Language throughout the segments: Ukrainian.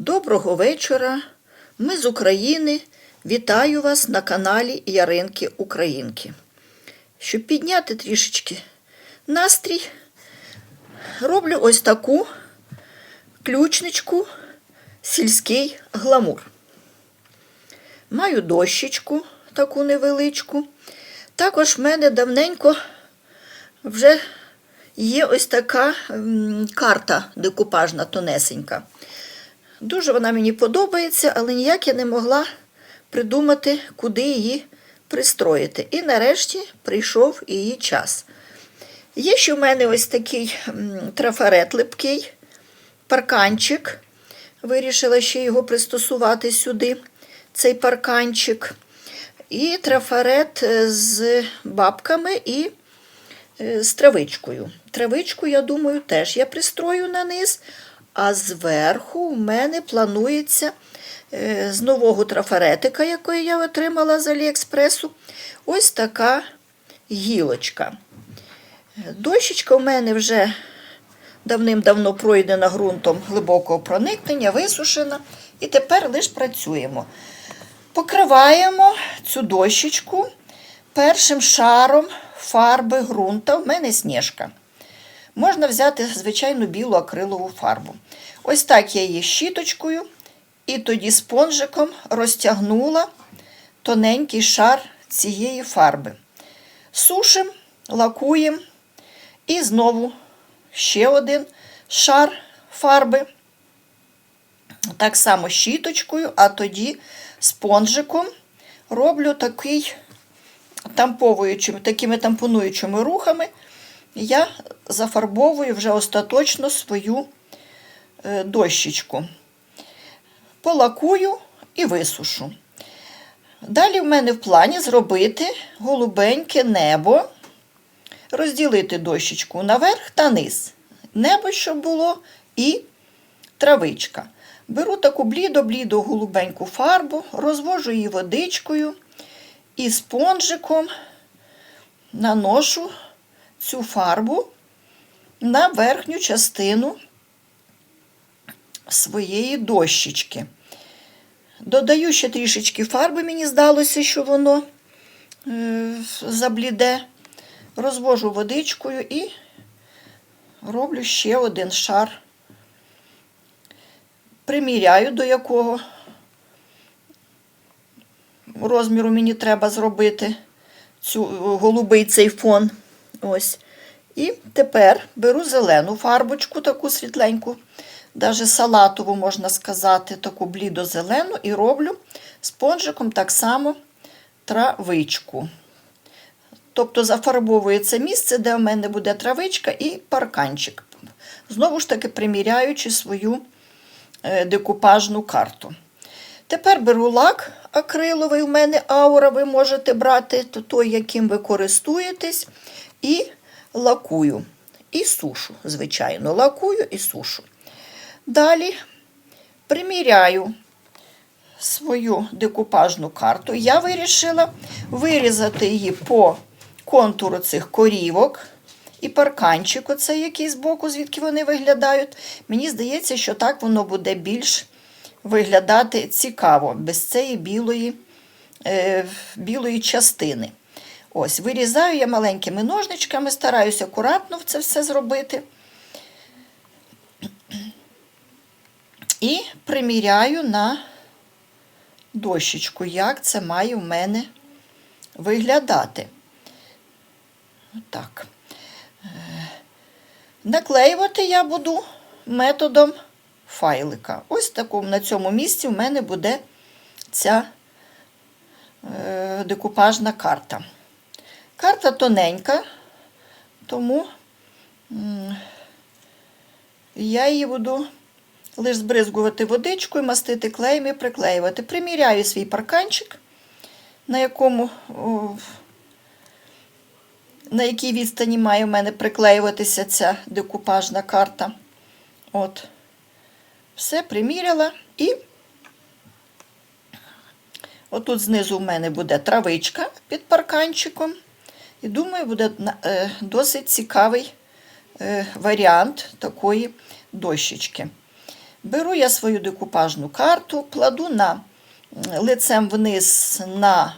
Доброго вечора. Ми з України. Вітаю вас на каналі Яринки Українки. Щоб підняти трішечки настрій, роблю ось таку ключничку сільський гламур. Маю дощечку таку невеличку. Також в мене давненько вже є ось така карта декупажна тонесенька. Дуже вона мені подобається, але ніяк я не могла придумати, куди її пристроїти. І нарешті прийшов її час. Є ще в мене ось такий трафарет липкий, парканчик. Вирішила ще його пристосувати сюди, цей парканчик. І трафарет е, з бабками і е, з травичкою. Травичку, я думаю, теж я пристрою на низ. А зверху у мене планується е, з нового трафаретика, який я отримала з Аліекспресу, ось така гілочка. Дощечка у мене вже давним-давно пройдена ґрунтом глибокого проникнення, висушена. І тепер лише працюємо. Покриваємо цю дощечку першим шаром фарби ґрунта. У мене сніжка. Можна взяти звичайну білу акрилову фарбу. Ось так я її щіточкою і тоді спонжиком розтягнула тоненький шар цієї фарби. Сушимо, лакуємо і знову ще один шар фарби. Так само щіточкою, а тоді спонжиком роблю такий тамповуючими, такими тампонуючими рухами я зафарбовую вже остаточно свою е, дощечку. Полакую і висушу. Далі в мене в плані зробити голубеньке небо, розділити дощечку наверх та низ. Небо, щоб було, і травичка. Беру таку блідо-блідо голубеньку фарбу, розвожу її водичкою і спонжиком наношу цю фарбу на верхню частину своєї дощечки. Додаю ще трішечки фарби, мені здалося, що воно е, забліде. Розвожу водичкою і роблю ще один шар. Приміряю, до якого розміру мені треба зробити цю голубий цей фон. Ось. І тепер беру зелену фарбочку, таку світленьку, навіть салатову, можна сказати, таку блідо-зелену, і роблю спонжиком так само травичку. Тобто зафарбовую це місце, де в мене буде травичка і парканчик. Знову ж таки, приміряючи свою е, декупажну карту. Тепер беру лак акриловий, у мене аура, ви можете брати той, яким ви користуєтесь, і лакую. І сушу, звичайно, лакую і сушу. Далі приміряю свою декупажну карту. Я вирішила вирізати її по контуру цих корівок. І парканчик, оцей який збоку, звідки вони виглядають. Мені здається, що так воно буде більш виглядати цікаво, без цієї білої, е, білої частини. Ось, Вирізаю я маленькими ножничками, стараюся акуратно це все зробити. І приміряю на дощечку, як це має в мене виглядати. Отак. Е, Наклеювати я буду методом файлика. Ось такому на цьому місці в мене буде ця е, декупажна карта. Карта тоненька, тому я її буду лише збризгувати водичкою, мастити клеєм і приклеювати. Приміряю свій парканчик, на якому на якій відстані має в мене приклеюватися ця декупажна карта. От. Все приміряла і отут знизу в мене буде травичка під парканчиком. І думаю, буде е, досить цікавий е, варіант такої дощечки. Беру я свою декупажну карту, кладу на лицем вниз на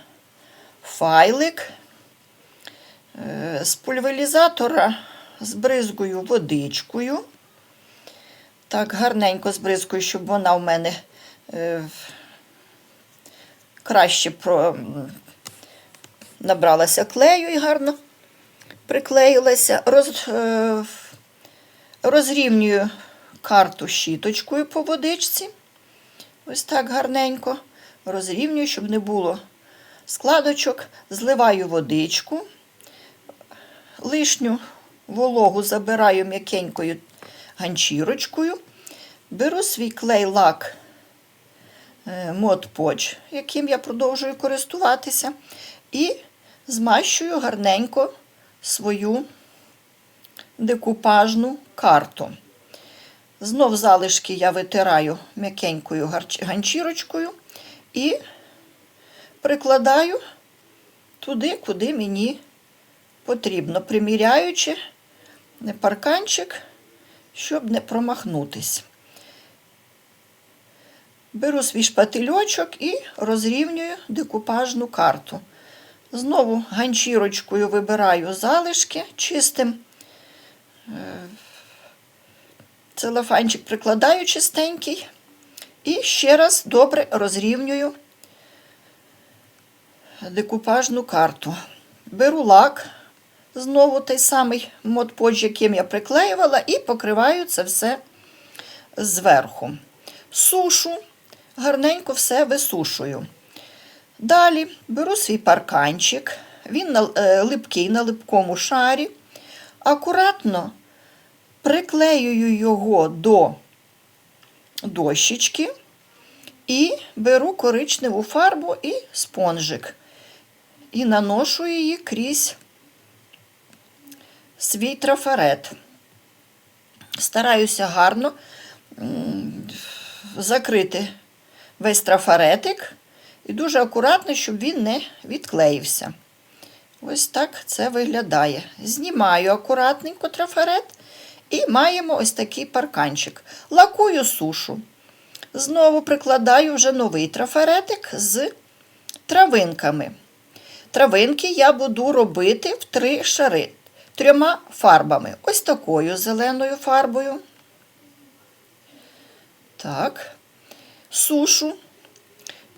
файлик. Е, З пульверізатора збризгую водичкою. Так, гарненько збризкую, щоб вона в мене краще набралася клею і гарно приклеїлася. Роз, е, розрівнюю карту щіточкою по водичці. Ось так гарненько. Розрівнюю, щоб не було складочок. Зливаю водичку. Лишню вологу забираю м'якенькою ганчірочкою. Беру свій клей-лак Mod Podge, яким я продовжую користуватися, і змащую гарненько свою декупажну карту. Знов залишки я витираю м'якенькою ганчірочкою і прикладаю туди, куди мені потрібно, приміряючи парканчик, щоб не промахнутись. Беру свій шпательочок і розрівнюю декупажну карту. Знову ганчірочкою вибираю залишки чистим. е, Целофанчик прикладаю чистенький. І ще раз добре розрівнюю декупажну карту. Беру лак, знову той самий модподж, яким я приклеювала, і покриваю це все зверху. Сушу, гарненько все висушую. Далі беру свій парканчик, він е, липкий на липкому шарі. Акуратно приклеюю його до дощечки і беру коричневу фарбу і спонжик. І наношу її крізь свій трафарет. Стараюся гарно закрити весь трафаретик і дуже акуратно, щоб він не відклеївся. Ось так це виглядає. Знімаю акуратненько трафарет і маємо ось такий парканчик. Лакую сушу. Знову прикладаю вже новий трафаретик з травинками. Травинки я буду робити в три шари трьома фарбами. Ось такою зеленою фарбою. Так, сушу.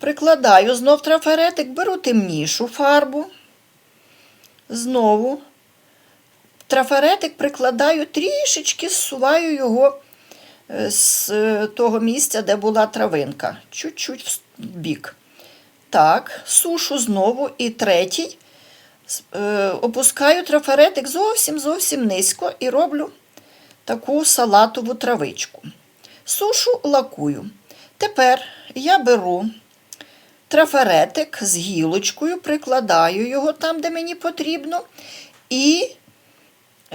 Прикладаю знов трафаретик, беру темнішу фарбу. Знову трафаретик прикладаю трішечки, зсуваю його е, з е, того місця, де була травинка. Чуть-чуть в бік. Так, сушу знову і третій. Е, Опускаю трафаретик зовсім зовсім низько і роблю таку салатову травичку. Сушу лакую. Тепер я беру трафаретик з гілочкою, прикладаю його там, де мені потрібно, і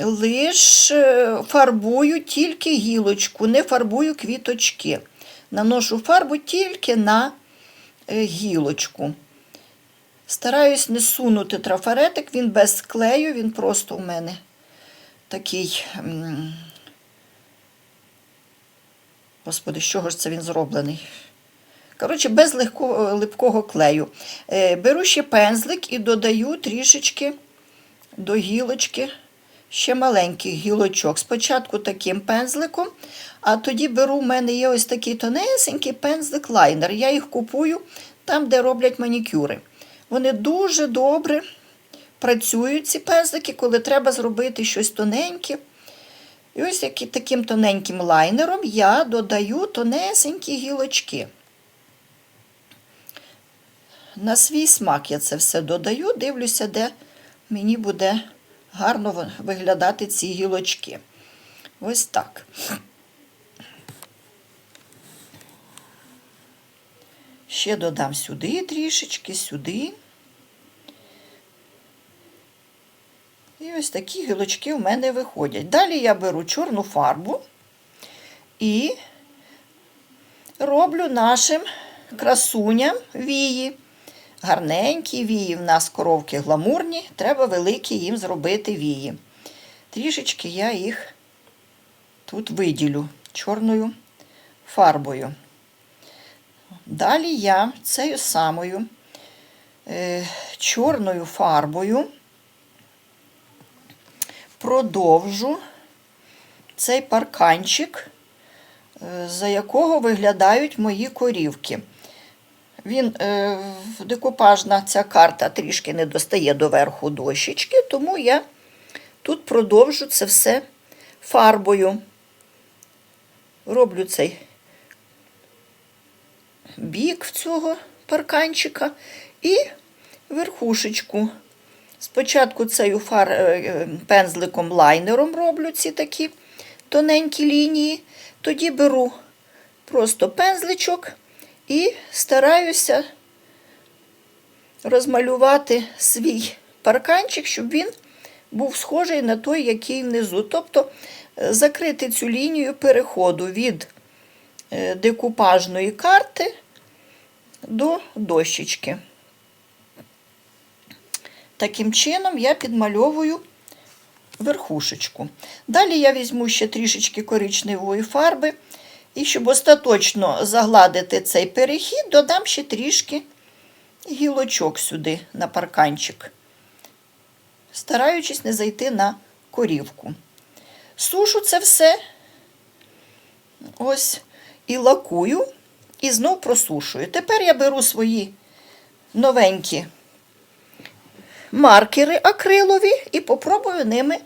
лише фарбую тільки гілочку, не фарбую квіточки. Наношу фарбу тільки на е, гілочку. Стараюсь не сунути трафаретик, він без клею, він просто у мене такий. Господи, з чого ж це він зроблений? Коротше, без легкого, липкого клею. Е, беру ще пензлик і додаю трішечки до гілочки ще маленьких гілочок. Спочатку таким пензликом, а тоді беру, в мене є ось такий тонесенький пензлик-лайнер. Я їх купую там, де роблять манікюри. Вони дуже добре працюють, ці пензлики, коли треба зробити щось тоненьке. І ось таким тоненьким лайнером я додаю тонесенькі гілочки. На свій смак я це все додаю, дивлюся, де мені буде гарно виглядати ці гілочки. Ось так. Ще додам сюди трішечки, сюди. І ось такі гілочки у мене виходять. Далі я беру чорну фарбу і роблю нашим красуням вії. Гарненькі вії. В нас коровки гламурні, треба великі їм зробити вії. Трішечки я їх тут виділю чорною фарбою. Далі я цією самою е, чорною фарбою продовжу цей парканчик, е, за якого виглядають мої корівки. Він е, декупажна ця карта трішки не достає до верху дощечки, тому я тут продовжу це все фарбою. Роблю цей бік в цього парканчика і верхушечку. Спочатку цею фар... е, пензликом лайнером роблю ці такі тоненькі лінії. Тоді беру просто пензличок і стараюся розмалювати свій парканчик, щоб він був схожий на той, який внизу. Тобто е, закрити цю лінію переходу від е, декупажної карти до дощечки. Таким чином я підмальовую верхушечку. Далі я візьму ще трішечки коричневої фарби. І щоб остаточно загладити цей перехід, додам ще трішки гілочок сюди на парканчик, стараючись не зайти на корівку. Сушу це все ось і лакую, і знов просушую. Тепер я беру свої новенькі маркери акрилові і попробую ними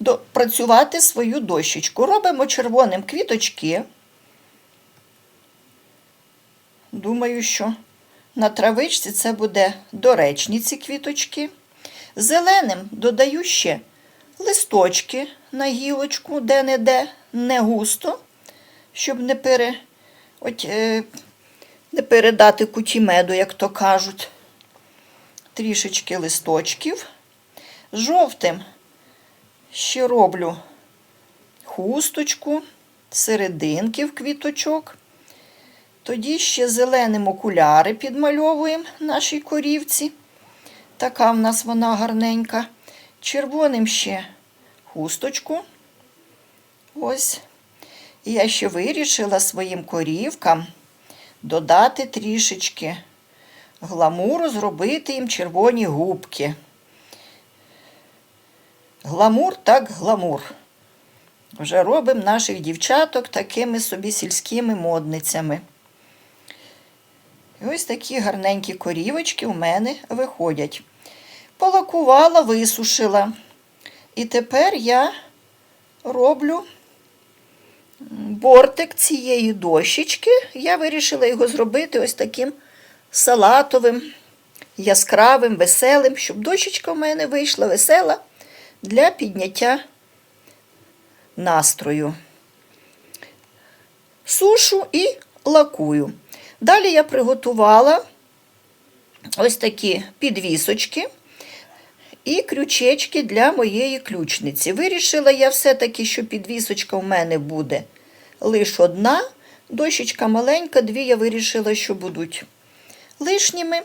допрацювати свою дощечку. Робимо червоним квіточки. Думаю, що на травичці це буде доречні ці квіточки. Зеленим додаю ще листочки на гілочку, де-не-де, не густо, щоб не, пере, от, е, не передати куті меду, як то кажуть. Трішечки листочків. Жовтим ще роблю хусточку, серединки в квіточок. Тоді ще зеленим окуляри підмальовуємо нашій корівці. Така в нас вона гарненька. Червоним ще хусточку. Ось. І я ще вирішила своїм корівкам додати трішечки гламуру, зробити їм червоні губки. Гламур так гламур. Вже робимо наших дівчаток такими собі сільськими модницями. І ось такі гарненькі корівочки у мене виходять. Полакувала, висушила. І тепер я роблю бортик цієї дощечки. Я вирішила його зробити ось таким салатовим, яскравим, веселим, щоб дощечка в мене вийшла весела для підняття настрою. Сушу і лакую. Далі я приготувала ось такі підвісочки і крючечки для моєї ключниці. Вирішила я все-таки, що підвісочка в мене буде лише одна, дощечка маленька, дві я вирішила, що будуть лишніми.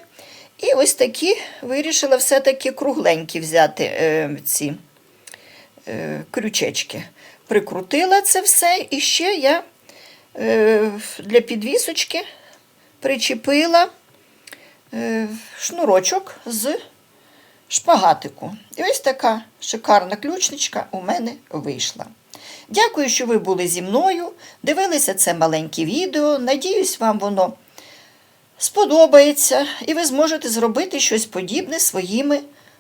І ось такі вирішила все-таки кругленькі взяти е, ці е, крючечки. Прикрутила це все, і ще я е, для підвісочки причепила е, шнурочок з шпагатику. І ось така шикарна ключничка у мене вийшла. Дякую, що ви були зі мною, дивилися це маленьке відео. Надіюсь, вам воно сподобається, і ви зможете зробити щось подібне своїми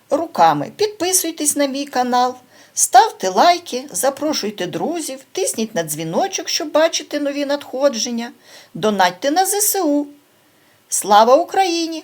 руками. Підписуйтесь на мій канал, ставте лайки, запрошуйте друзів, тисніть на дзвіночок, щоб бачити нові надходження, донатьте на ЗСУ. Слава Україні!